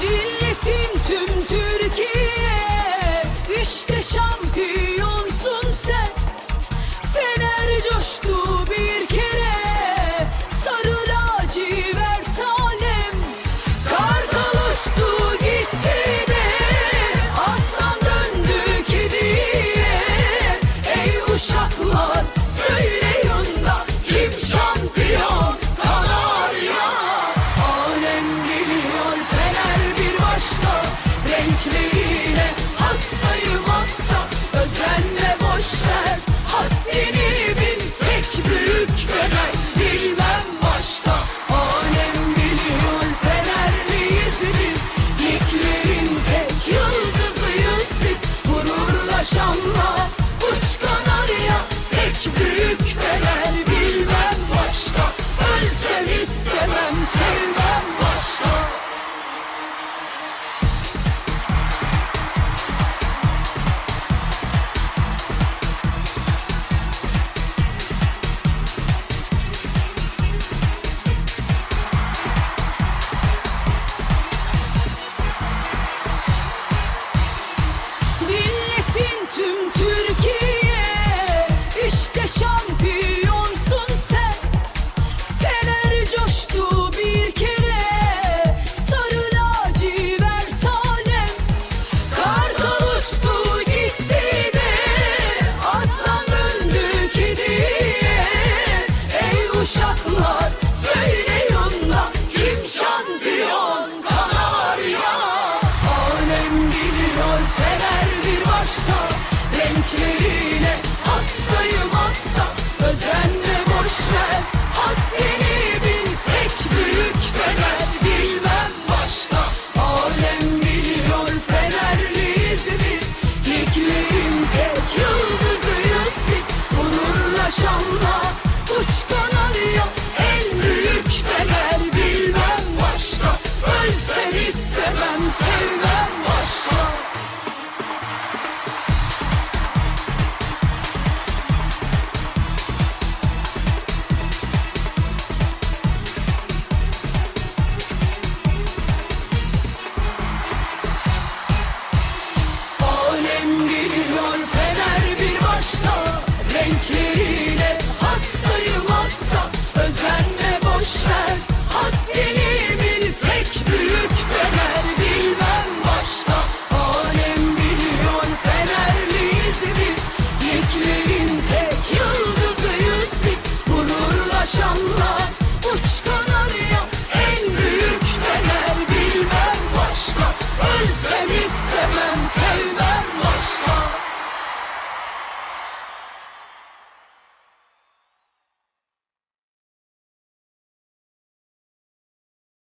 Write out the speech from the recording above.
dinlesin tüm Türkiye. İşte şampiyonsun sen. Fener coştu bir kere. Sarı lacivert tanem Kartal uçtu gitti de. Aslan döndü ki diye Ey uşaklar söyle. Actually